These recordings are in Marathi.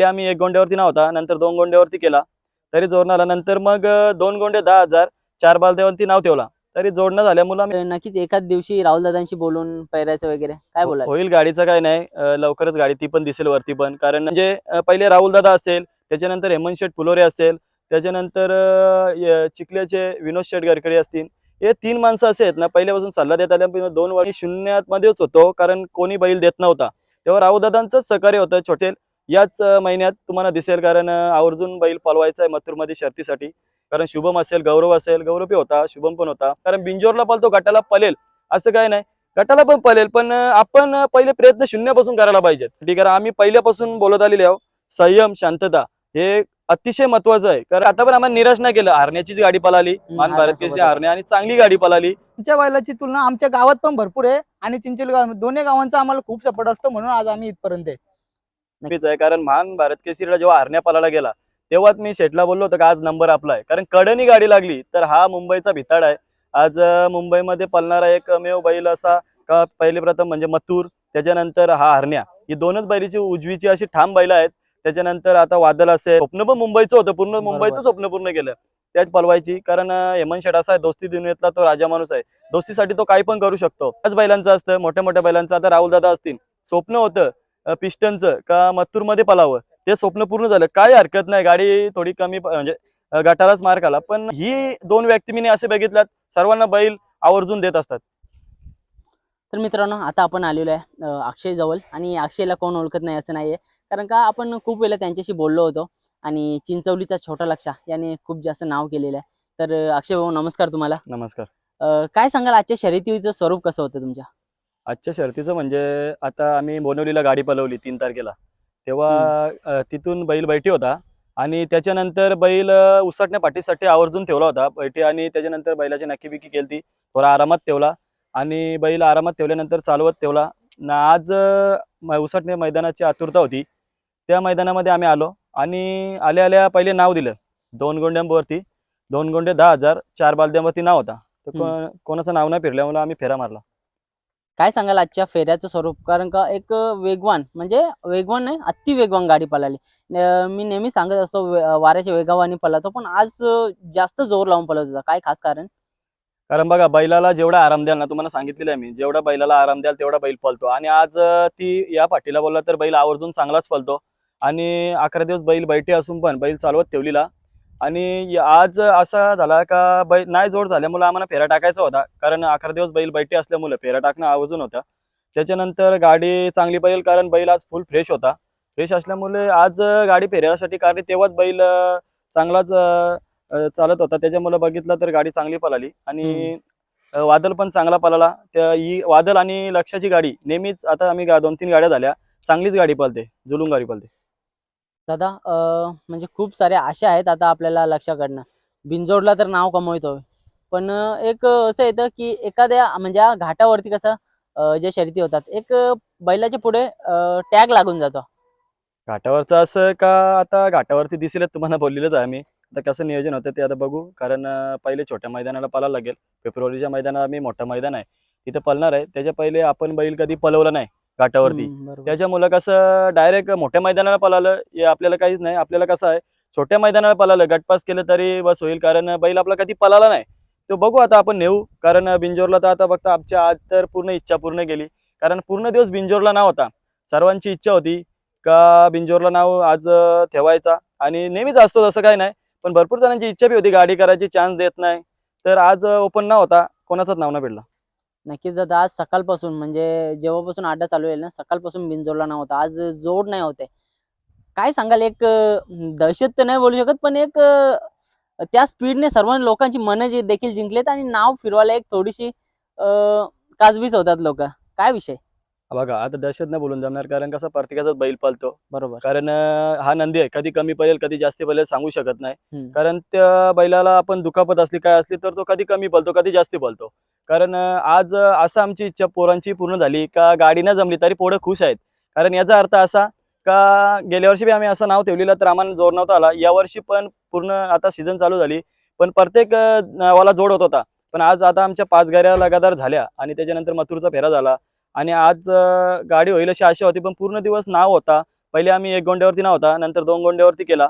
ते आम्ही एक गोंड्यावरती नव्हता नंतर दोन गोंड्यावरती केला. तरी जोडणं आला नंतर मग दोन गोंडे दहा हजार चार बालदेवरती नाव ठेवला. तरी जोडणं झाल्यामुळे आम्ही नक्कीच एखाद दिवशी राहुल दादांशी बोलून पैरायचं वगैरे काय बोलाल? होईल गाडीचं काय नाही. लवकरच गाडी ती पण दिसेल वरती पण. कारण म्हणजे पहिले राहुल दादा असेल त्याच्यानंतर हेमंत शेठ फुलोरे असेल त्याच्यानंतर चिखल्याचे विनोद शेठ गडकरी असतील. हे तीन माणसं असे आहेत ना पहिल्यापासून सल्ला देत आल्या. दोन वर्ष शून्यात मध्येच होतो कारण कोणी बैल देत नव्हता. तेव्हा राहुल दादांचंच सहकार्य होतं. छोटे याच महिन्यात तुम्हाला दिसेल कारण आवर्जून बैल पळवायचा आहे मथुरमध्ये शर्तीसाठी. कारण शुभम असेल गौरव असेल गौरव होता शुभम पण होता. कारण बिंजोरला पळतो गटाला पलेल असं काय नाही. गटाला पण पलेल पण आपण पहिले प्रयत्न शून्यापासून करायला पाहिजेत. ठीक आहे आम्ही पहिल्यापासून बोलत आलेले आहोत संयम शांतता हे अतिशय महत्वाचं आहे. कारण आता पण आम्हाला निराश नाही केलं. हारण्याची जी गाडी पळाली मान भारत केसरी हारण्यासोबत. हारणे आणि चांगली गाडी पळाली. आमच्या बैलाची तुलना आमच्या गावात पण भरपूर आहे आणि चिंचोली गाव दोन्ही गावांचा आम्हाला खूप सपोर्ट असतो म्हणून आज आम्ही इथपर्यंत आहे. नक्कीच आहे. कारण महान भारत केसरीला जेव्हा हरण्या पळायला गेला तेव्हाच मी शेटला बोललो होतो का आज नंबर आपला आहे. कारण कडनी गाडी लागली तर हा मुंबईचा भिताड आहे. आज मुंबईमध्ये पळणारा एकमेव बैल असा का पहिले प्रथम म्हणजे मथुर त्याच्यानंतर हा हरण्या. ही दोनच बैलीची उजवीची अशी ठाम बैल आहेत. त्याच्यानंतर आता वादळ असेल. स्वप्न पण मुंबईचं होतं. पूर्ण मुंबईचं स्वप्न पूर्ण केलं. त्याच पलवायची कारण हेमंत शेठ असा आहे. दोस्ती दुनियेतला तो राजा माणूस आहे. दोस्तीसाठी तो काही पण करू शकतो. त्याच बैलांचं असतं. मोठ्या मोठ्या बैलांचं. आता राहुल दादा असतील. स्वप्न होतं. पिस्टनचं का मथुरमध्ये पलावं? ते स्वप्न पूर्ण झालं. काय हरकत नाही. गाडी थोडी कमी म्हणजे गटालाच मार्क आला पण ही दोन व्यक्ती मी असे बघितल्यात. सर्वांना बैल आवर्जून देत असतात. तर मित्रांनो आता आपण आलेलो आहे अक्षय जवळ. आणि अक्षयला कोण ओळखत नाही असं नाहीये. कारण का आपण खूप वेळा त्यांच्याशी बोललो होतो. आणि चिंचवलीचा छोटा लक्षा याने खूप जास्त नाव केलेलं आहे. तर अक्षय भाऊ नमस्कार तुम्हाला. नमस्कार. काय सांगाल? आजच्या शर्यतीचं स्वरूप कसं होतं तुमच्या? आजच्या शर्तीचं म्हणजे आता आम्ही बोनवलीला गाडी पलवली तीन तारखेला. तेव्हा तिथून बैल बैठी होता आणि त्याच्यानंतर बैल उसटण्या पाठीसाठी आवर्जून ठेवला होता बैठी आणि त्याच्यानंतर बैलाची नक्की बिकी केली थोडा आरामात ठेवला आणि बैल आरामात ठेवल्यानंतर चालवत ठेवला. न आज उसटणे मैदानाची आतुरता होती. त्या मैदानामध्ये आम्ही आलो आणि आल्या आल्या पहिले नाव दिलं दोन गोंड्यांवरती. दोन गोंडे दहा हजार चार बालद्यांवरती नाव होता. तर कोणाचं नाव नाही फिरल्यामुळे आम्ही फेरा मारला. काय सांगाल आजच्या फेऱ्याचं स्वरूप? कारण का एक वेगवान म्हणजे वेगवान नाही अति वेगवान गाडी पळाली. मी नेहमी सांगत असतो वाऱ्याच्या वेगावाने पळतो पण आज जास्त जोर लावून पळत होता. काय खास कारण? कारण बघा बैलाला जेवढा आराम द्याल ना तुम्हाला सांगितलेलं आहे मी जेवढा बैलाला आराम द्याल तेवढा बैल पळतो. आणि आज ती या पाठीला बोलला तर बैल आवर्जून चांगलाच पळतो. आणि अकरा दिवस बैल बैठे असून पण बैल चालवत ठेवलीला. आणि आज असा झाला का बैल नाही जोड झाल्यामुळे आम्हाला फेरा टाकायचा होता. कारण अकरा दिवस बैल बैठे असल्यामुळे फेरा टाकणं आवर्जून होता. त्याच्यानंतर गाडी चांगली पळेल कारण बैल आज फुल फ्रेश होता. फ्रेश असल्यामुळे आज गाडी फेऱ्यासाठी कारण तेव्हाच बैल चांगलाच चालत होता. त्याच्यामुळे बघितलं तर गाडी चांगली पळाली. आणि अं, वादळ पण चांगला पळाला. त्या ही वादळ आणि लक्षाची गाडी नेहमीच आता आम्ही दोन तीन गाड्या झाल्या. चांगलीच गाडी पळते. जुलूम गाडी पळते. दादा म्हणजे खूप साऱ्या आशा आहेत आता आपल्याला लक्षाकडनं. बिंजोडला तर नाव कमवतो पण एक असं येतं की एखाद्या म्हणजे घाटावरती कसं जे शर्यती होतात एक बैलाच्या पुढे टॅग लागून जातो. घाटावरचं असं का आता घाटावरती दिसेल तुम्हाला बोललेलंच आहे आम्ही. आता कसं नियोजन होतं ते आता बघू. कारण पहिले छोट्या मैदानाला पाला लागेल. फेब्रुवारीच्या मैदानाला आम्ही मोठं मैदान आहे. तिथं पळणार आहे. त्याच्या पहिले आपण बैल कधी पळवला नाही. घाटावरती. त्याच्यामुळं कसं डायरेक्ट मोठ्या मैदानाला पळालं हे आपल्याला काहीच नाही. आपल्याला कसं आहे छोट्या मैदानाला पळालं गटपास केलं तरी बस होईल. कारण बैल आपला कधी पळाला नाही. तो बघू आता आपण नेऊ. कारण बिंजोरला तर आता फक्त आमच्या आज तर पूर्ण इच्छा पूर्ण केली. कारण पूर्ण दिवस बिंजोरला नाव होता. सर्वांची इच्छा होती का बिंजोरला नाव आज ठेवायचा. आणि नेहमीच असतो तसं काही नाही. पण भरपूर जणांची इच्छा बी होती गाडी करायची चान्स देत नाही. तर आज ओपन नाव होता. कोणाचाच नाव नाही भेटला. नक्कीच दादा आज सकाळपासून म्हणजे जेव्हापासून आड्डा चालू आहे ना सकाळपासून बिनजोडला नव्हता आज जोड नाही होते. काय सांगाल एक दहशत तर नाही बोलू शकत पण एक त्या स्पीडने सर्व लोकांची मनं जे देखील जिंकलेत आणि नाव फिरवायला एक थोडीशी काजबीज होतात लोक. काय विषय? बघा आता दहशत नाही बोलून जमणार कारण कसं प्रत्येकाचाच बैल पळतो बरोबर. कारण हा नंदी आहे कधी कमी पडेल कधी जास्ती पडेल सांगू शकत नाही. कारण त्या बैलाला आपण दुखापत असली काय असली तर तो कधी कमी पळतो कधी जास्ती पळतो. कारण आज असं आमची इच्छा पोरांची पूर्ण झाली का गाडी नाही जमली तरी पोरं खुश आहेत. कारण याचा अर्थ असा का गेल्या वर्षी बी आम्ही असं नाव ठेवलेलं तर आम्हाला जोर नव्हता आला. या वर्षी पण पूर्ण आता सीझन चालू झाली. पण प्रत्येक नावाला जोड होत होता. पण आज आता आमच्या पाच गाड्या लगातार झाल्या आणि त्याच्यानंतर मथुरचा फेरा झाला. आणि आज गाडी होईल अशी आशा होती पण पूर्ण दिवस नाव होता. पहिले आम्ही एक गोंड्यावरती नव्हता नंतर दोन गोंड्यावरती केला.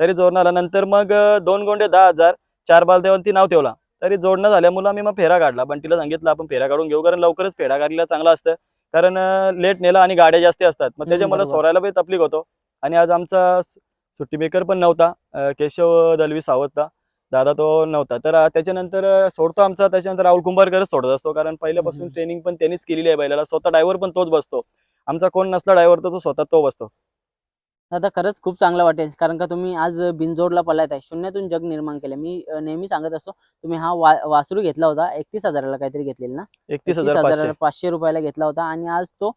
तरी जोडणार नंतर मग दोन गोंडे दहा हजार चार बालदेवरती नाव ठेवला. तरी जोडणं झाल्यामुळे आम्ही मग फेरा काढला. बंटीला सांगितलं आपण फेरा काढून घेऊ कारण लवकरच फेरा काढलेला चांगला असतं. कारण लेट नेला आणि गाड्या जास्ती असतात. मग त्याच्यामुळे. सोरायला पण तकलीफ होतो. आणि आज आमचा सुट्टी मेकर पण नव्हता केशव दलवी सावतचा. दादा तो नव्हता. तर त्याच्यानंतर सोडतो आमचा. त्याच्यानंतर राहुल कुंभारकरच सोडत असतो. कारण पहिल्यापासून. ट्रेनिंग पण त्यांनीच केलेली आहे बैलाला. स्वतः ड्रायव्हर पण तोच बसतो. आमचा कोण नसला ड्रायव्हर तर तो स्वतः तो बसतो. दादा खरंच खूप चांगलं वाटेल. कारण का तुम्ही आज बिनजोडला पळत आहे. शून्यातून जग निर्माण केलं. मी नेहमी सांगत असतो तुम्ही हा वा वासरू घेतला होता. एकतीस हजाराला काहीतरी घेतलेला ना? एकतीस हजार पाचशे. रुपयाला घेतला होता. आणि आज तो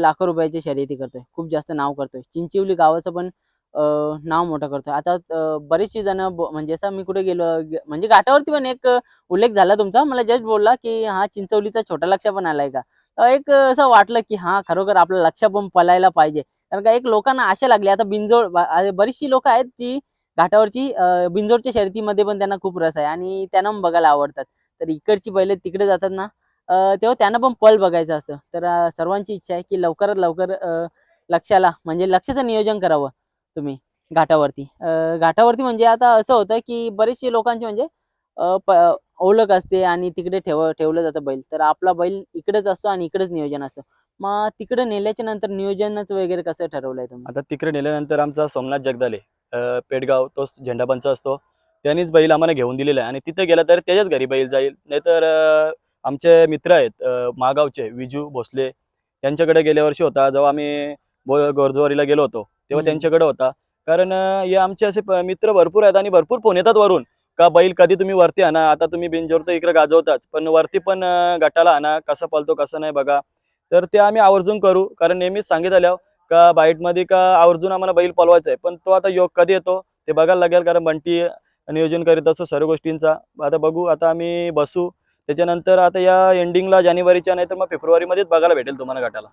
लाखो रुपयाची शर्यती करतोय. खूप जास्त नाव करतोय. चिंचिवली गावाचं पण नाव मोठं करतो आता बरीचशी जण म्हणजे असं मी कुठे गेलो म्हणजे घाटावरती पण एक उल्लेख झाला तुमचा. मला जस्ट बोलला की हा चिंचवलीचा छोटा लक्ष पण आलाय का? एक असं वाटलं की हा खरोखर आपलं लक्ष पण पलायला पाहिजे. कारण का एक लोकांना आशा लागली. आता बिंजोळ बरीचशी लोक आहेत जी घाटावरची बिंजोडच्या बिनजोडच्या शर्यतीमध्ये पण त्यांना खूप रस आहे आणि त्यांना पण बघायला आवडतात. तर इकडची बैल तिकडे जातात ना तेव्हा त्यांना पण पल बघायचं असतं. तर सर्वांची इच्छा आहे की लवकरात लवकर लक्षाला म्हणजे लक्षाचं नियोजन करावं. तुम्ही घाटावरती. घाटावरती म्हणजे आता असं होतं की बरेचसे लोकांची म्हणजे ओळख असते आणि तिकडे ठेव ठेवलं जातं बैल. तर आपला बैल इकडेच असतो आणि इकडेच नियोजन असतं. मग तिकडे नेल्याच्या नंतर नियोजनच वगैरे कसं ठरवलंय तुम्ही? आता तिकडे नेल्यानंतर आमचा सोमनाथ जगदाले अं, पेडगाव तो झेंडापंच असतो. त्यांनीच बैल आम्हाला घेऊन दिलेला आहे आणि तिथे गेला तर त्याच्याच घरी बैल जाईल. नाहीतर आमचे मित्र आहेत मागावचे विजू भोसले त्यांच्याकडे गेल्या वर्षी होता. जेव्हा आम्ही गोरजवारीला गेलो होतो. तेव्हा. त्यांच्याकडे होता. कारण हे आमचे असे मित्र भरपूर आहेत आणि भरपूर फोन येतात वरून. का बैल कधी तुम्ही वरती आणा आता तुम्ही बिंजोर तर इकडे गाजवताच. पण वरती पण गटाला आणा कसा पळतो कसं नाही बघा. तर ते आम्ही आवर्जून करू. कारण नेहमीच सांगित आल्यावर का बाईटमध्ये का आवर्जून आम्हाला बैल पळवायचा आहे. पण तो आता योग कधी येतो ते बघायला लागेल. कारण बंटी नियोजन करीत असतो सर्व गोष्टींचा. आता बघू आता आम्ही बसू. त्याच्यानंतर आता या एंडिंगला जानेवारीच्या नाही तर मग फेब्रुवारीमध्येच बघायला भेटेल तुम्हाला गटाला.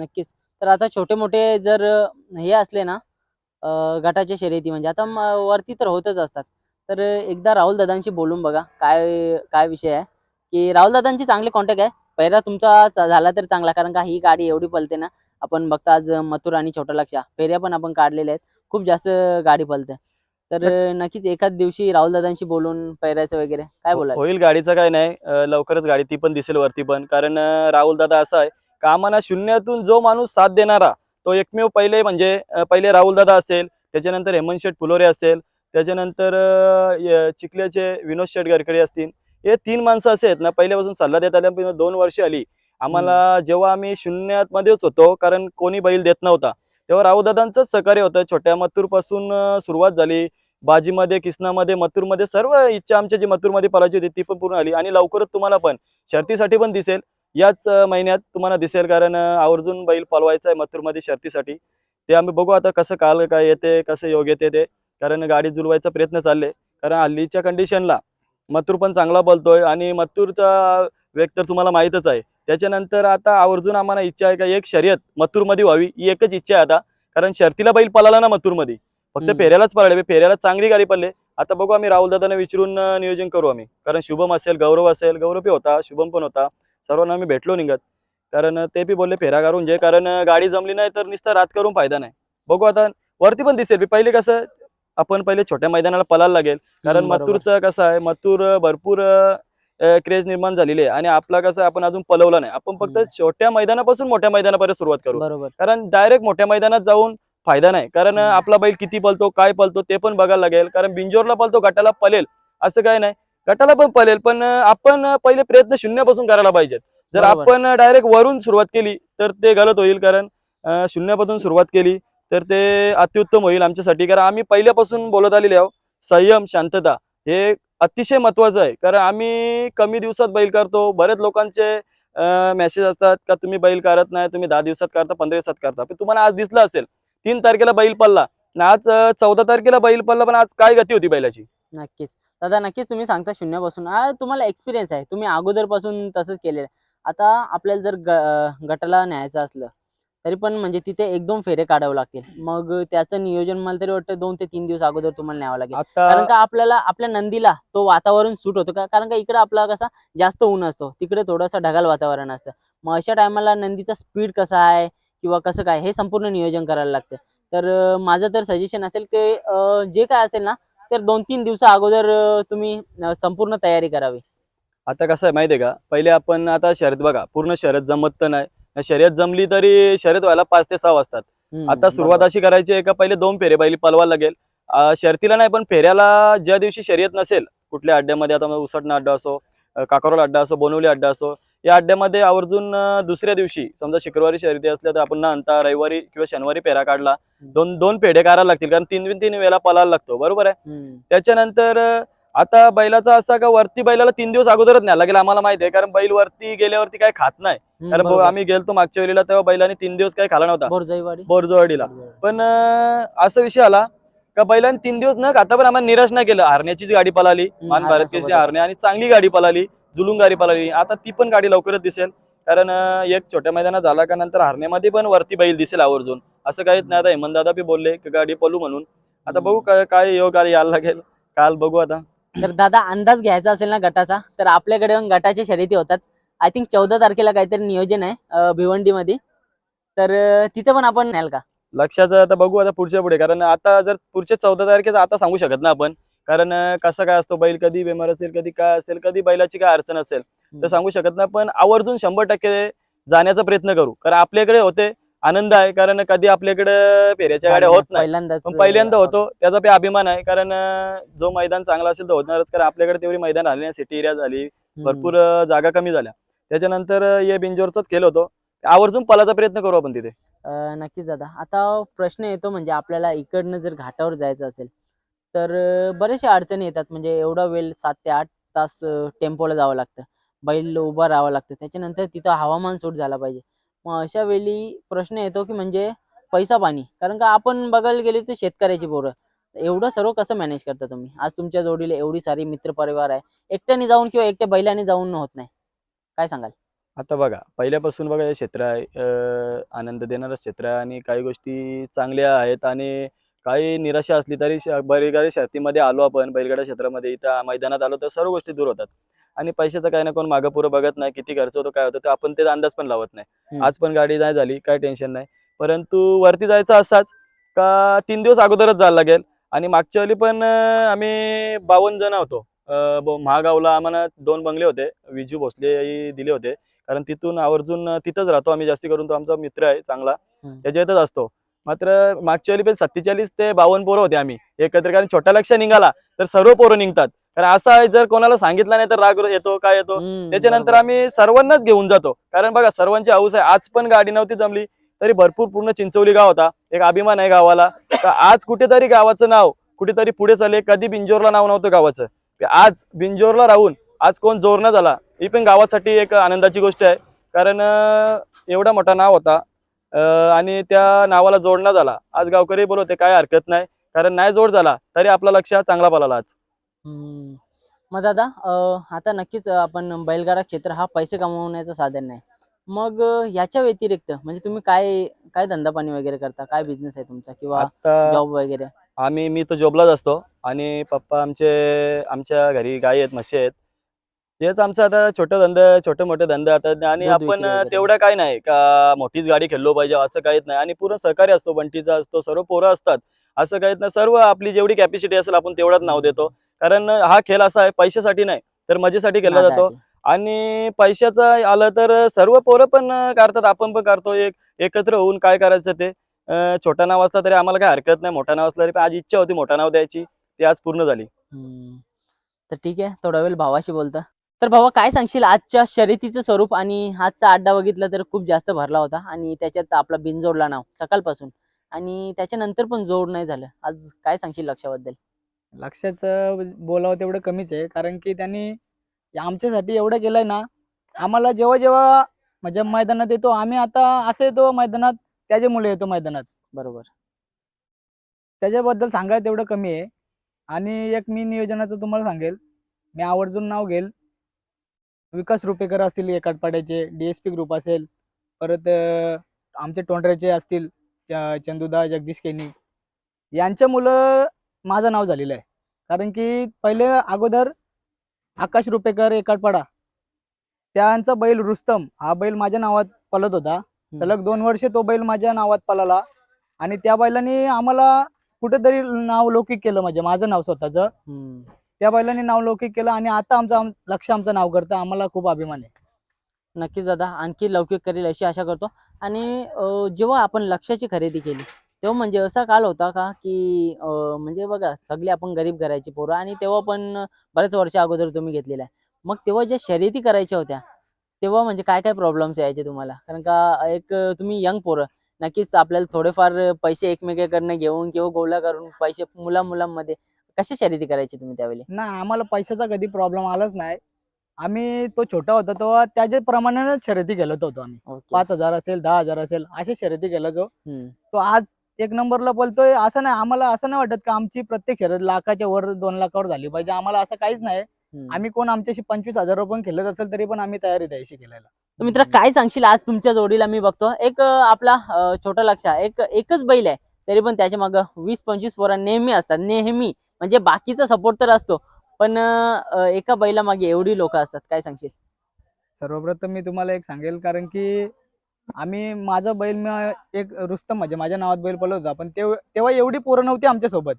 नक्कीच. तर आता छोटे मोठे जर हे असले ना गटाच्या शर्यती म्हणजे आता वरती तर होतच असतात. तर एकदा राहुल दादांशी बोलून बघा काय काय विषय आहे. की राहुल दादांची चांगले कॉन्टॅक्ट आहे पहिला तुमचा झाला तर चांगला कारण का ही गाडी एवढी पलते ना. आपण बघता आज मथुर आणि छोटा लक्ष फेऱ्या पण आपण काढलेल्या आहेत. खूप जास्त गाडी पलते. तर नक्कीच एखाद दिवशी राहुल दादांशी बोलून पैरायचं वगैरे काय बोला होईल गाडीचं काय नाही. लवकरच गाडी ती पण दिसेल वरती पण. कारण राहुल दादा असा आहे का आम्हाला शून्यातून जो माणूस साथ देणारा तो एकमेव पहिले म्हणजे पहिले राहुल दादा असेल त्याच्यानंतर हेमंत शेठ फुलोरे असेल त्याच्यानंतर चिखल्याचे विनोद शेठ गडकरी असतील हे तीन माणसं असे आहेत ना पहिल्यापासून सल्ला देत आल्या दोन वर्ष आली. आम्हाला जेव्हा आम्ही शून्यात मध्येच होतो कारण कोणी बैल देत नव्हता तेव्हा राहुदादांचंच सहकार्य होतं. छोट्या मथुरपासून सुरुवात झाली. बाजीमध्ये किसनामध्ये मथुरमध्ये सर्व इच्छा आमच्या जी मथुरमध्ये पळायची होती ती पण पूर्ण आली आणि लवकरच तुम्हाला पण शर्तीसाठी पण दिसेल. याच महिन्यात तुम्हाला दिसेल कारण आवर्जून बैल पळवायचा आहे मथुरमध्ये शर्तीसाठी. ते आम्ही बघू आता कसं काल काय येते कसं योग येते ते. कारण गाडी जुळवायचा प्रयत्न चालले. कारण हल्लीच्या कंडिशनला मथुर पण चांगला बोलतोय आणि मथुरचा वेग तर तुम्हाला माहीतच आहे. त्याच्यानंतर आता आवर्जून आम्हाला इच्छा आहे का एक शर्यत मथुरमध्ये व्हावी ही एकच इच्छा आहे आता. कारण शर्तीला बैल पळाला ना मथुरमध्ये. फक्त. फेऱ्यालाच पळाले फेऱ्याला चांगली गाडी पडले. आता बघू आम्ही राहुल दादांना विचारून नियोजन करू आम्ही. कारण शुभम असेल गौरव असेल गौरव बी होता शुभम पण होता. सर्वांना आम्ही भेटलो निघत. कारण ते बी बोलले फेरा करून जे कारण गाडी जमली नाही तर नुसतं रात करून फायदा नाही. बघू आता वरती पण दिसेल. पहिले कसं आपण पहिले छोट्या मैदानाला पळायला लागेल. कारण. मथुरचं कसं आहे मथुर भरपूर क्रेज निर्माण झालेली आहे. आणि आपला कसं आपण अजून पलवला नाही. आपण फक्त. छोट्या मैदानापासून मोठ्या मैदानापर्यंत सुरुवात करू. बरोबर. कारण डायरेक्ट मोठ्या मैदानात जाऊन फायदा नाही. कारण. आपला बैल किती पलतो काय पलतो ते पण बघायला लागेल. कारण बिंजोरला पलतो गटाला पलेल. असं काय नाही. गटाला पण पलेल पण आपण पहिले प्रयत्न शून्यापासून करायला पाहिजेत. जर बरोबर. आपण डायरेक्ट वरून सुरुवात केली तर ते गलत होईल कारण अं, शून्यापासून सुरुवात केली तर ते अत्युत्तम होईल आमच्यासाठी. कारण आम्ही पहिल्यापासून बोलत आलेले आहोत संयम शांतता हे अतिशय महत्वाचं आहे. कारण आम्ही कमी दिवसात बैल करतो बरेच लोकांचे मेसेज असतात का तुम्ही बैल करत नाही तुम्ही दहा दिवसात करता पंधरा दिवसात करता पण तुम्हाला आज दिसलं असेल तीन तारखेला बैल पडला. आणि आज चौदा तारखेला बैल पडला पण आज काय गती होती बैलाची? नक्कीच. दादा नक्कीच तुम्ही सांगता शून्यापासून. तुम्हाला एक्सपिरियन्स आहे. तुम्ही अगोदरपासून तसंच केलेलं आहे. आता आपल्याला जर ग- गटाला न्यायचं असलं तरी पण म्हणजे तिथे एक दोन फेरे काढावे लागतील. मग त्याचं नियोजन मला तरी वाटतं दोन ते तीन दिवस अगोदर तुम्हाला न्यावं लागेल. कारण का आपल्याला आपल्या नंदीला तो वातावरण सूट होतो का? कारण का इकडे आपला कसा जास्त ऊन असतो. तिकडे थोडंसं ढगाळ वातावरण असतं. मग अशा टायमाला नंदीचा स्पीड कसा आहे किंवा कसं काय हे संपूर्ण नियोजन करायला लागतं. तर माझं तर सजेशन असेल की जे काय असेल ना तर दोन तीन दिवसा अगोदर तुम्ही संपूर्ण तयारी करावी. आता कसं आहे माहितीये का? पहिले आपण आता शर्यत बघा. पूर्ण शर्यत जमत तर नाही. शर्यत जमली तरी शर्यत व्हायला पाच ते सहा वाजतात. आता सुरुवात. अशी करायची आहे का? पहिले दोन फेरे बैली पलवायला लागेल. शर्तीला नाही पण फेऱ्याला ज्या दिवशी शर्यत नसेल कुठल्या अड्ड्यामध्ये आता उसटणा अड्डा असो काकारोल अड्डा असो बोनवली अड्डा असो या अड्ड्यामध्ये आवर्जून दुसऱ्या दिवशी समजा शुक्रवारी शर्यती असल्या तर आपण ना आणता रविवारी किंवा शनिवारी फेरा काढला. दोन दोन फेडे काढायला लागतील कारण तीन तीन वेळेला पलायला लागतो बरोबर आहे? त्याच्यानंतर आता बैलाचा असा का वरती बैलाला तीन दिवस अगोदरच न्यायला लागेल आम्हाला माहिती आहे कारण बैल वरती गेल्यावरती काय खात नाही. कारण. आम्ही गेलतो मागच्या वेळेला तेव्हा बैलाने तीन दिवस काय खाला नव्हता. बोरजवाडीला पण असा विषय आला का बैलांनी तीन दिवस न खाता पण आम्हाला निराश नाही केलं. हरण्याचीच गाडी पळाली मान भारत केसरी हरणे आणि चांगली गाडी पळाली. जुलूम गाडी पळाली आता ती पण गाडी लवकरच दिसेल. कारण एक छोट्या मैदानात झाला का नंतर हरण्यामध्ये पण वरती बैल दिसेल आवर्जून. असं काहीच नाही आता हेमंत दादा बी बोलले की गाडी पळू म्हणून. आता बघू काय योग आली यायला लागेल. काल बघू आता. तर दादा अंदाज घ्यायचा असेल ना गटाचा? तर आपल्याकडे गटाच्या शर्यती होतात. आय थिंक चौदा तारखेला काहीतरी नियोजन आहे भिवंडीमध्ये. तर तिथं पण आपण न्याल का? लक्षाचं आता बघू आता पुढच्या पुढे. कारण आता जर पुढच्या चौदा तारखेचं आता सांगू शकत ना आपण. कारण कसं काय असतो बैल कधी बेमार असेल कधी काय असेल कधी बैलाची काय अडचण असेल तर सांगू शकत नाही. पण आवर्जून शंभर टक्के जाण्याचा प्रयत्न करू. कारण आपल्याकडे होते आनंद आहे. कारण कधी आपल्याकडे फेऱ्याच्या गाड्या होत नाही. पण पहिल्यांदा होतो त्याचा बी अभिमान आहे. कारण जो मैदान चांगला असेल तर होणारच. कारण आपल्याकडे तेवढी मैदान आली नाही. सिटी एरिया झाली. भरपूर जागा कमी झाल्या. त्याच्यानंतर ये बिंजोरचाच खेळ होतो. आवर्जून पलाचा प्रयत्न करू आपण तिथे. नक्कीच दादा. आता प्रश्न येतो म्हणजे आपल्याला इकडनं जर घाटावर जायचं असेल तर अं, अडचणी येतात. म्हणजे एवढा वेळ सात ते आठ तास टेम्पोला जावं लागतं. बैल उभं राहावं लागतं. त्याच्यानंतर तिथं हवामान सूट झाला पाहिजे. मग अशा वेळी प्रश्न येतो की म्हणजे पैसा पाणी. कारण का आपण बघायला गेले तर शेतकऱ्याची पोरं. एवढं सर्व कसं मॅनेज करता तुम्ही? आज तुमच्या जोडीला एवढी सारी मित्र परिवार आहे. एकट्याने जाऊन किंवा एकट्या बैलाने जाऊन होत नाही. काय सांगाल? आता बघा पहिल्यापासून बघा हे क्षेत्र आहे. आनंद देणारं क्षेत्र आहे आणि काही गोष्टी चांगल्या आहेत आणि काही निराशा असली तरी श- बैलगाडी शर्तीमध्ये आलो आपण बैलगाडा क्षेत्रामध्ये इथं मैदानात आलो तर सर्व गोष्टी दूर होतात. आणि पैशाचं काही ना कोण मागं पुरं बघत नाही किती खर्च होतो काय होतं तर आपण ते अंदाज पण लावत नाही. आज पण गाडी नाही झाली काय टेन्शन नाही. परंतु वरती जायचं असाच का तीन दिवस अगोदरच जायला लागेल. आणि मागच्या वेळी पण आम्ही बावन्न जण होतो. महागावला आम्हाला दोन बंगले होते विजू भोसले दिले होते. कारण तिथून आवर्जून तिथंच राहतो आम्ही जास्ती करून तो आमचा मित्र आहे चांगला. त्याच्या इथंच असतो. मात्र मागच्या वेळी पण सत्तेचाळीस ते बावन्न पोरं होते आम्ही. एकत्र कारण छोटा लक्ष निघाला तर सर्व पोरं निघतात. कारण असं आहे जर कोणाला सांगितलं नाही तर राग येतो काय येतो? त्याच्यानंतर. आम्ही सर्वांनाच घेऊन जातो. कारण बघा सर्वांची हाऊस आहे. आज पण गाडी नव्हती जमली तरी भरपूर पूर्ण चिंचवली गाव होता. एक अभिमान आहे गावाला. तर आज कुठेतरी गावाचं नाव कुठेतरी पुढे चालले कधी बिंजोरला नाव नव्हतं गावाचं. आज बिंजोरला राहून आज कोण जोर न झाला ही पण गावासाठी एक आनंदाची गोष्ट आहे. कारण एवढा मोठा नाव होता. आणि त्या नावाला जोड न झाला. आज गावकरी बोलवते काय हरकत नाही. कारण नाही जोड झाला तरी आपला लक्ष चांगला पळाला आज. मग दादा आता नक्कीच आपण बैलगाडा क्षेत्र हा पैसे कमवण्याचं साधन नाही मग याच्या व्यतिरिक्त म्हणजे तुम्ही काय काय धंदा पाणी वगैरे करता? काय बिझनेस आहे तुमचा किंवा जॉब वगैरे? आम्ही मी तर जॉबलाच असतो आणि पप्पा आमचे आमच्या घरी गाई आहेत म्हशी आहेत. तेच आमचं आता छोटं धंदा छोटे मोठे धंदे आता आणि आपण. तेवढं काय नाही. का मोठीच गाडी खेळलो पाहिजे असं काहीच नाही. आणि पूर्ण सहकार्य असतो बंटीचा असतो सर्व पोरं असतात. असं काहीच नाही. सर्व आपली जेवढी कॅपॅसिटी असेल आपण तेवढाच नाव देतो. कारण हा खेळ असा आहे पैशासाठी नाही तर मजेसाठी खेळला जातो. आणि पैशाचं आलं तर सर्व पोरं पण करतात आपण पण करतो एक एकत्र होऊन काय करायचं ते? छोटा नाव असला तरी आम्हाला काय हरकत नाही. मोठा नाव असलं तरी आज इच्छा होती मोठा नाव द्यायची. ती आज पूर्ण झाली. तर ठीक आहे थोडा वेळ भावाशी बोलता. तर भावा काय सांगशील? आजच्या शर्यतीचं स्वरूप आणि आजचा अड्डा बघितला तर खूप जास्त भरला होता आणि त्याच्यात आपला बिनजोडला नाव सकाळपासून आणि त्याच्यानंतर पण जोड नाही झालं. आज काय सांगशील लक्षाबद्दल? लक्षाचं बोलावं तेवढं कमीच आहे. कारण की त्यांनी आमच्यासाठी एवढं केलंय ना आम्हाला जेव्हा जेव्हा म्हणजे मैदानात येतो आम्ही आता असं येतो मैदानात त्याच्या मुले येतो मैदानात. बरोबर. त्याच्याबद्दल सांगायला तेवढं कमी आहे. आणि एक मी नियोजनाचं तुम्हाला सांगेल. मी आवर्जून नाव घेईल. विकास रुपेकर असतील एकाटपाड्याचे डी एस पी ग्रुप असेल परत आमचे टोंडऱ्याचे असतील चंदुदा जगदीश केनी. यांच्या मुलं माझं नाव झालेलं आहे. कारण की पहिले अगोदर आकाश रुपेकर एकाटपाडा त्यांचा बैल रुस्तम हा बैल माझ्या नावात पलत होता. सलग दोन वर्ष तो बैल माझ्या नावात पळाला आणि त्या बैलाने आम्हाला कुठेतरी नाव लौकिक केलं म्हणजे माझं नाव स्वतःचं. त्या बैलांनी नावलौकिक केलं आणि आता आमचं आम- लक्ष आमचं नाव करतं. आम्हाला खूप अभिमान आहे. नक्कीच दादा आणखी लौकिक करेल अशी आशा करतो. आणि जेव्हा आपण लक्षाची खरेदी केली तेव्हा म्हणजे असा काल होता का की म्हणजे बघा सगळे आपण गरीब घराची पोरं आणि तेव्हा पण बरेच वर्ष अगोदर तुम्ही घेतलेला आहे मग तेव्हा ज्या शर्यती करायच्या होत्या तेव्हा म्हणजे काय काय प्रॉब्लेम्स यायचे तुम्हाला? कारण का एक तुम्ही यंग पोरं नक्कीच आपल्याला थोडेफार पैसे एकमेकांकडनं घेऊन किंवा गोळा करून पैसे मुला मुलांमध्ये कशा शर्यती करायची तुम्ही त्यावेळी? नाही आम्हाला पैशाचा कधी प्रॉब्लेम आलाच नाही. आम्ही तो छोटा होता तेव्हा त्याच्या प्रमाणानेच शर्यती खेळत होतो आम्ही. ओके. पाच हजार असेल दहा हजार असेल अशा शर्यती खेळायचो हम्म. तो आज एक नंबरला बोलतोय असं नाही आम्हाला असं नाही वाटत का आमची प्रत्येक शर्यत लाखाच्या वर दोन लाखावर झाली पाहिजे. आम्हाला असं काहीच नाही. हम्म. आम्ही कोण आमच्याशी पंचवीस हजार पण खेळत असेल तरी पण आम्ही तयारी द्यायची खेळायला. तर मित्र काय सांगशील आज तुमच्या जोडीला मी बघतो. एक अं, आपला अं, छोटा लक्ष एक एकच बैल आहे. तरी पण त्याच्या मागं वीस पंचवीस पोरा नेहमी असतात. नेहमी. म्हणजे बाकीचा सपोर्ट तर असतो. पण एका बैला मागे एवढी लोक असतात. काय सांगशील? सर्वप्रथम मी तुम्हाला एक सांगेल. कारण की आम्ही माझा बैल मी एक रुस्तम म्हणजे माझ्या नावात बैल पळत होता. पण तेव- तेव्हा एवढी पोरं नव्हती आमच्यासोबत.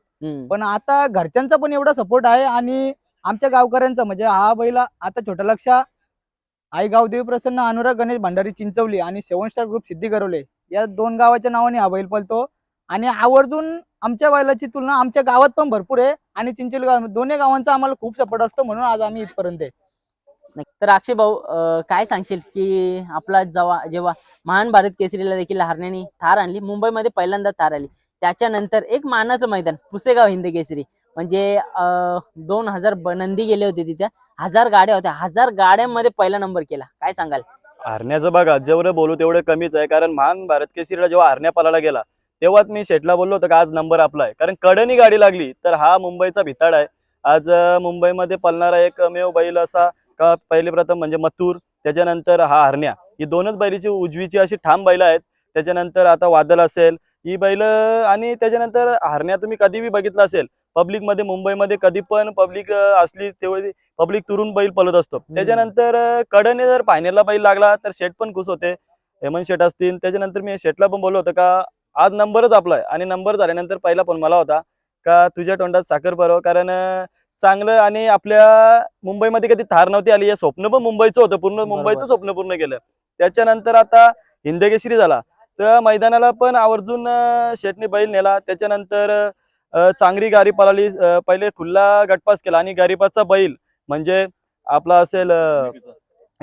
पण आता घरच्यांचा पण एवढा सपोर्ट आहे आणि आमच्या गावकऱ्यांचा. म्हणजे हा बैला आता छोटा लक्ष आई गावदेवी प्रसन्न अनुराग गणेश भंडारी चिंचवली आणि सेवन स्टार ग्रुप सिद्धी गरवले या दोन गावाच्या नावाने हा बैल पळतो. आणि आवर्जून आमच्या बैलाची तुलना आमच्या गावात पण भरपूर आहे. आणि चिंचोली गाव दोन्ही गावांचा आम्हाला खूप सपोर्ट असतो म्हणून आज आम्ही इथपर्यंत आहे. तर अक्षय भाऊ काय सांगशील की आपला जेव्हा जेव्हा महान भारत केसरीला देखील हारण्याने थार आणली मुंबईमध्ये पहिल्यांदा थार आली. त्याच्यानंतर एक मानाचं मैदान पुसेगाव हिंद केसरी. म्हणजे दोन हजार नंदी गेले होते तिथे. हजार गाड्या होत्या. हजार गाड्यांमध्ये पहिला नंबर केला. काय सांगाल? हरण्याचं बघा जेवढं बोलू तेवढं कमीच आहे. कारण महान भारत केसरीला जेव्हा हरण्या पालाला गेला तेव्हाच मी शेटला बोललो होतो का आज नंबर आपला आहे. कारण कडनी गाडी लागली तर हा मुंबईचा भिताड आहे. आज मुंबईमध्ये पळणारा एकमेव बैल असा का पहिले प्रथम म्हणजे मथुर त्याच्यानंतर हा हरण्या. ही दोनच बैलीची उजवीची अशी ठाम बैल आहेत. त्याच्यानंतर आता वादल असेल. ही बैल आणि त्याच्यानंतर हरण्या तुम्ही कधी बी बघितलं असेल पब्लिकमध्ये मुंबईमध्ये कधी पण पब्लिक असली तेवढी पब्लिक तुरून बैल पळत असतो. त्याच्यानंतर कडने जर फायनलला बैल लागला तर शेट पण खुश होते. हेमंत शेट असतील. त्याच्यानंतर मी शेटला पण बोललो होतो का आज नंबरच आपला आहे. आणि नंबर झाल्यानंतर पहिला पण मला होता का तुझ्या तोंडात साखर भरावं कारण चांगलं आणि आपल्या मुंबईमध्ये कधी थार नव्हती आली. हे स्वप्न पण मुंबईचं होतं. पूर्ण. मुंबईचं स्वप्न पूर्ण केलं. त्याच्यानंतर आता हिंदकेसरी झाला. त्या मैदानाला पण आवर्जून शेटने बैल नेला. त्याच्यानंतर चांगली गाडी पळाली. पहिले खुल्ला गटपास केला. आणि गरीबाचा बैल म्हणजे आपला असेल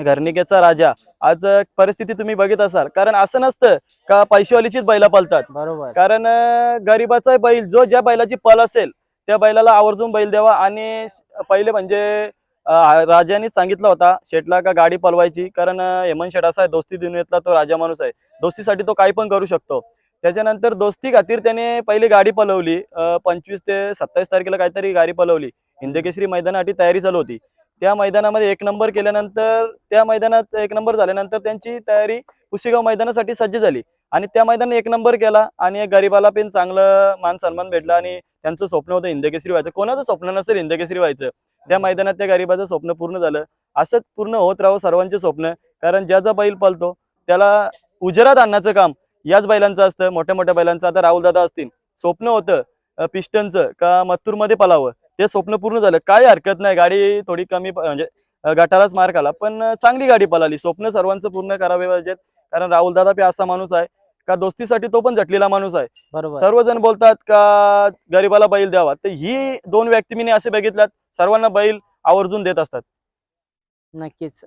अं, घरनिकेचा राजा. आज परिस्थिती तुम्ही बघित असाल. कारण असं नसतं का पैसेवालीचीच बैला पळतात बरोबर. कारण गरीबाचा बैल जो ज्या बैलाची पल असेल त्या बैलाला आवर्जून बैल द्यावा. आणि पहिले म्हणजे राजाने सांगितलं होता शेटला का गाडी पलवायची? कारण हेमंत शेट असा आहे दोस्ती दुनियेतला तो राजा माणूस आहे. दोस्तीसाठी तो काही पण करू शकतो. त्याच्यानंतर दोस्ती खातीर त्याने पहिली गाडी पलवली. पंचवीस ते सत्तावीस तारखेला काहीतरी गाडी पलवली. हिंदकेसरी मैदानासाठी तयारी चालू होती. त्या मैदानामध्ये एक नंबर केल्यानंतर त्या मैदानात एक नंबर झाल्यानंतर त्यांची तयारी पुसेगाव मैदानासाठी सज्ज झाली. आणि त्या मैदानात एक नंबर केला आणि गरीबाला पण चांगलं मान सन्मान भेटला आणि त्यांचं स्वप्न होतं हिंदकेसरी व्हायचं. कोणाचं स्वप्न नसेल हिंदकेसरी व्हायचं. त्या मैदानात त्या गरीबाचं स्वप्न पूर्ण झालं. असंच पूर्ण होत राहो सर्वांचे स्वप्न. कारण ज्याचा बैल पलतो त्याला उजेरात आणण्याचं काम याच बैलांचं असतं मोठ्या मोठ्या बैलांचं. आता राहुल दादा असतील स्वप्न होतं पिस्टनचं का मथुरमध्ये पलावं. ते स्वप्न पूर्ण झालं काय हरकत नाही. गाडी थोडी कमी प- म्हणजे गटालाच मार्क आला. पण चांगली गाडी पळाली. स्वप्न सर्वांचं पूर्ण करावे पाहिजेत. कारण राहुल दादा बी असा माणूस आहे. का दोस्तीसाठी तो पण झटलेला माणूस आहे. बरोबर. सर्वजण बोलतात का गरीबाला बैल द्यावा. तर ही दोन व्यक्ती मी असे बघितल्यात. सर्वांना बैल आवर्जून देत असतात. नक्कीच.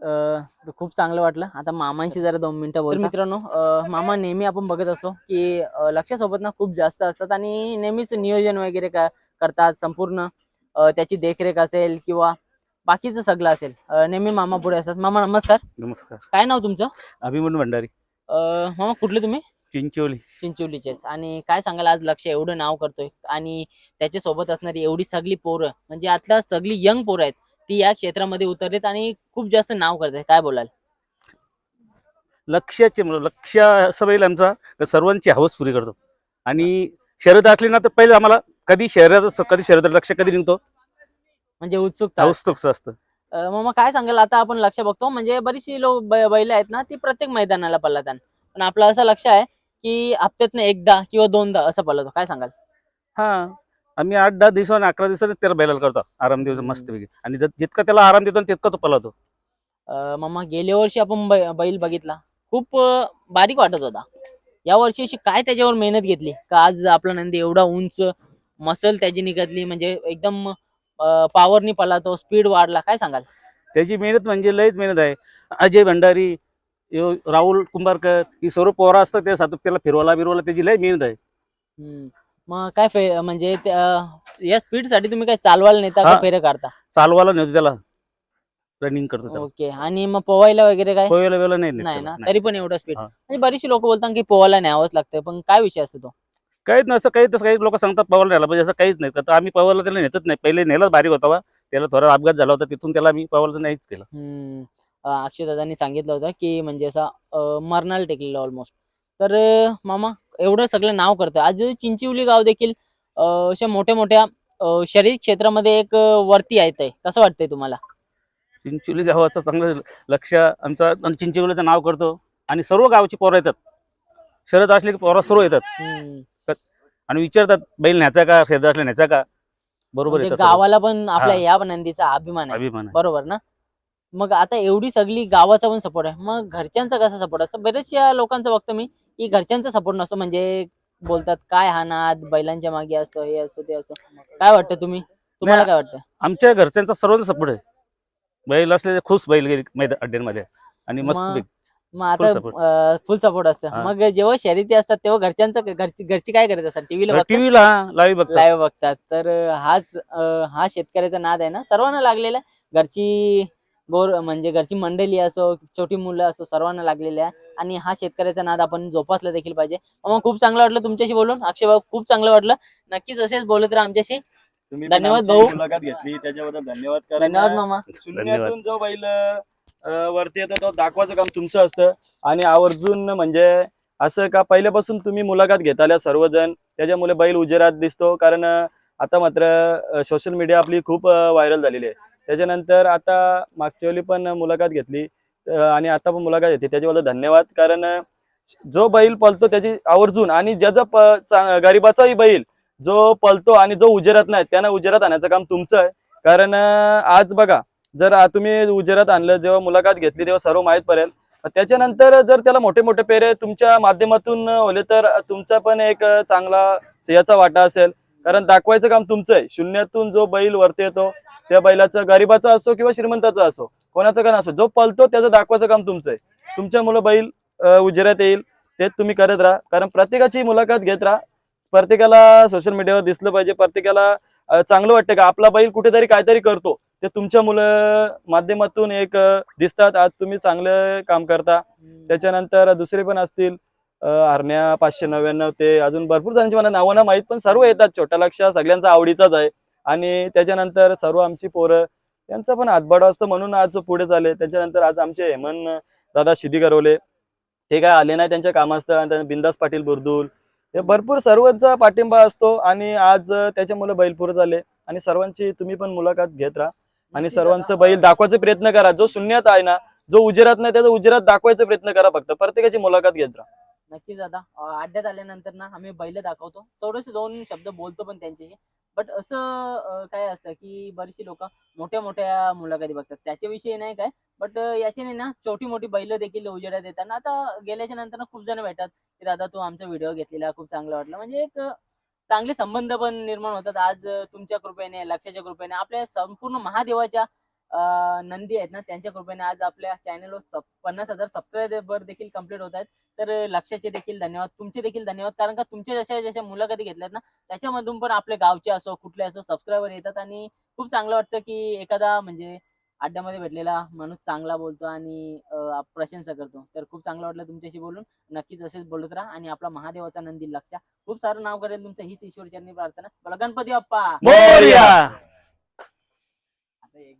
खूप चांगलं वाटलं. आता मामांशी जरा दोन मिनिटं बोल मित्रांनो मामा नेहमी आपण बघत असतो की लक्षासोबत ना खूप जास्त असतात आणि नेहमीच नियोजन वगैरे करतात संपूर्ण. त्याची देखरेख असेल किंवा बाकीचं सगळं असेल. अं, नेहमी मामा पुढे असतात. मामा नमस्कार. नमस्कार. काय नाव तुमचं? अभिमन्यू भंडारी. अं, मामा कुठले तुम्ही? चिंचोली. चिंचोलीचेच. आणि काय सांगाल आज लक्ष एवढं नाव करतोय आणि त्याच्या सोबत असणारी एवढी सगळी पोरं म्हणजे आतल्या सगळी यंग पोरं आहेत ती या क्षेत्रामध्ये उतरलेत आणि खूप जास्त नाव करतात काय बोलाल? लक्ष्याचे लक्ष असं बैल आमचा का सर्वांची हवस पुरी करतो. आणि शर्यत असली ना तर पहिले आम्हाला कधी शर्यत कधी शर्यत लक्ष कधी निघतो? म्हणजे उत्सुकता हवस असतं. अं, मामा काय सांगाल आता आपण लक्ष बघतो म्हणजे बरीचशी लोक बैल आहेत ना ती प्रत्येक मैदानाला पळतात पण आपलं असं लक्ष आहे की हप्त्यातनं एकदा किंवा दोनदा असं पळतो काय सांगाल? हा. आम्ही आठ दहा दिवसांनी अकरा दिवसांनी त्याला बैलाला करतो आराम दिवस हम्म. मस्तपैकी. आणि जर- जितका त्याला आराम देतो तितका तो पळवतो अं, मामा गेल्या वर्षी आपण बै- बैल बघितला. खूप अं, बारीक वाटत होता. या वर्षी अशी काय त्याच्यावर मेहनत घेतली? का आज आपला नंदी एवढा उंच मसल त्याची निघतली म्हणजे एकदम पॉवरनी पळातो स्पीड वाढला. काय सांगाल? त्याची मेहनत म्हणजे लयच मेहनत आहे. अजय भंडारी यो राहुल कुंभारकर ही सर्व पोरं असतात त्या सातत त्याला फिरवायला बिरवायला त्याची लय मेहनत आहे. मग काय फे म्हणजे या स्पीडसाठी तुम्ही काय चालवायला नेता का. फेरे काढता? चालवायला नेतो त्याला. रनिंग करतो ओके. आणि मग पोवायला वगैरे काय? वेळेला नाही. ना. तरी पण एवढा स्पीड. म्हणजे बरीचशी लोक बोलतात की पोवायला न्यावंच लागतं पण काय विषय असतो तो? काहीच नसतं काही तसं काही लोक सांगतात पवायला न्यायला पाहिजे असं काहीच नाही. तर आम्ही पवायला त्याला नेतच नाही. पहिले नेलाच बारीक होता. त्याला थोडा अपघात झाला होता तिथून त्याला आम्ही पवायला नाहीच केलं. अक्षयदादांनी सांगितलं होतं की म्हणजे असा मरणाला टेकलेलं ऑलमोस्ट तर अं, मामा एवढं सगळं नाव करतं आज चिंचिवली गाव देखील अं, अशा मोठ्या मोठ्या अं, शहरी क्षेत्रामध्ये एक अं, वरती येत आहे कसं वाटतंय तुम्हाला? चिंचोली गावाचं चांगलं लक्ष आमचं आणि चिंचोलीचं नाव करतो. आणि सर्व गावची पोरं येतात. शरद असले की पोरं सर्व येतात. हम्म. आणि विचारतात बैल न्यायचा का? शेजार असल्या न्यायचा का? बरोबर म्हणजे येतात सर्व. गावाला पण आपल्या हा. या नंदीचा अभिमान आहे. अभिमान आहे. बरोबर ना? मग आता एवढी सगळी गावाचा पण सपोर्ट आहे. मग घरच्यांचा कसा सपोर्ट असतो? बरेचशा लोकांचं बघतो मी की घरच्यांचा सपोर्ट नसतो. म्हणजे बोलतात काय हा नाद बैलांच्या मागे असतो हे असतो ते असतो. काय वाटतं तुम्ही? तुम्हाला काय वाटतं? आमच्या घरच्यांचा सर्वांचा सपोर्ट आहे. बैल असले खुश बैल गेली मैदान अड्ड्यांमध्ये. आणि मस्त मग- पैकी. मग Full आता. फुल सपोर्ट असतं. हा. मग जेव्हा शर्यती असतात तेव्हा घरच्यांचं घरची घरची काय करत असतात टीव्हीला बघतात? टीव्हीला लाईव्ह बघतात. लाईव्ह बघतात. तर अं, हाच अं, हा शेतकऱ्याचा नाद आहे ना. सर्वांना लागलेला आहे. घरची गोर म्हणजे घरची मंडळी असो छोटी मुलं असो सर्वांना लागलेले आहे आणि हा शेतकऱ्याचा नाद आपण जोपासला देखील पाहिजे. मग खूप चांगलं वाटलं तुमच्याशी बोलून. अक्षय भाऊ खूप चांगलं वाटलं. नक्कीच असेच बोलत राहा आमच्याशी. तुम्ही पण धन्यवाद आमची भाऊ. मुलाखत घेतली. त्याच्याबद्दल धन्यवाद. धन्यवाद मामा. शून्यातून जो बैल वरती येतो तो दाखवायचं काम तुमचं असतं. आणि आवर्जून म्हणजे असं का पहिल्यापासून तुम्ही मुलाखत घेत आल्या सर्वजण? त्याच्यामुळे बैल उजेरात दिसतो. कारण आता मात्र सोशल मीडिया आपली खूप व्हायरल झालेली आहे. त्याच्यानंतर आता मागच्या वेळी पण मुलाखत घेतली. आणि आता पण मुलाखत घेतली. त्याच्याबद्दल धन्यवाद. कारण जो बैल पळतो त्याची आवर्जून आणि ज्याचा प- गरीबाचाही गरिबाचाही बैल जो पळतो आणि जो उजेरात नाही त्यांना उजेरात आणायचं काम तुमचं आहे. कारण आज बघा जर तुम्ही उजेरात आणलं जेव्हा मुलाखत घेतली तेव्हा सर्व माहीत पडेल त्याच्यानंतर जर त्याला मोठे मोठे पेरे तुमच्या माध्यमातून होले तर तुमचा पण एक चांगला सिंहाचा वाटा असेल. कारण दाखवायचं काम तुमचं आहे. शून्यातून जो बैल वरती येतो त्या बैलाचा गरिबाचा असो किंवा श्रीमंताचा असो कोणाचा का असो जो पळतो त्याचं दाखवायचं काम तुमचं आहे. तुमच्यामुळे बैल उजेऱ्यात उजेरात येईल ते तुम्ही करत राहा. कारण प्रत्येकाची मुलाखत घेत राहा. प्रत्येकाला सोशल मीडियावर दिसलं पाहिजे. प्रत्येकाला चांगलं वाटतं का? आपला बैल कुठेतरी काहीतरी करतो. ते तुमच्या मुलं माध्यमातून एक दिसतात. आज तुम्ही चांगलं काम करता. त्याच्यानंतर दुसरे पण असतील. अं, हरण्या पाचशे नव्याण्णव ते अजून भरपूर जणांची मला नावं ना माहीत पण सर्व येतात. छोटा लक्ष सगळ्यांचा आवडीचाच आहे. आणि त्याच्यानंतर सर्व आमची पोरं यांचा पण हातभाडा असतो म्हणून आज पुढे चालले. त्याच्यानंतर आज आमचे हेमन दादा शिदी करवले ते काय आले नाही त्यांच्या कामास्तं आणि त्यांना बिंदास पाटील बुरदुल. हे भरपूर सर्वांचा पाठिंबा असतो. आणि आज त्याच्यामुळे बैल पुढे झाले आणि सर्वांची तुम्ही पण मुलाखत घेत राहा. आणि सर्वांचं बैल दाखवायचा प्रयत्न करा. जो शून्यात आहे ना जो उजेरात नाही त्याचा उजेरात दाखवायचा प्रयत्न करा फक्त. प्रत्येकाची मुलाखत घेत राहा. नक्कीच आता अं, अड्ड्यात आल्यानंतर ना आम्ही बैल दाखवतो. थोडेसे दोन शब्द बोलतो पण त्यांच्याशी. बट असं अं, काय असतं की बरीचशी लोक मोठ्या मोठ्या मुलाखती बघतात. त्याच्याविषयी नाही काय बट याच्याने ना छोटी मोठी बैल देखील उजेडात येतात. ना आता गेल्याच्यानंतर ना खूप जण भेटतात की दादा तू आमचा व्हिडिओ घेतलेला खूप चांगला वाटला. म्हणजे एक चांगले संबंध पण निर्माण होतात. आज तुमच्या कृपेने लक्षाच्या कृपेने आपल्या संपूर्ण महादेवाच्या नंदी आहेत ना त्यांच्या कृपेने आज आपल्या चॅनलवर सब पन्नास हजार सबस्क्रायबर देखील कंप्लीट होत आहेत. तर लक्षाचे देखील धन्यवाद. तुमचे देखील धन्यवाद. कारण का तुमच्या जशा जशा मुलाखती घेतल्यात ना त्याच्यामधून पण आपले गावचे असो कुठले असो सबस्क्रायबर येतात. आणि खूप चांगलं वाटतं की एखादा म्हणजे अड्ड्यामध्ये भेटलेला माणूस चांगला बोलतो आणि प्रशंसा करतो. तर खूप चांगलं वाटलं तुमच्याशी बोलून. नक्कीच असेच बोलत राहा आणि आपला महादेवाचा नंदी लक्षा. खूप सारं नाव करेल तुमचं हीच ईश्वरचरणी प्रार्थना. बोला गणपती बाप्पा! मोरया! आता एक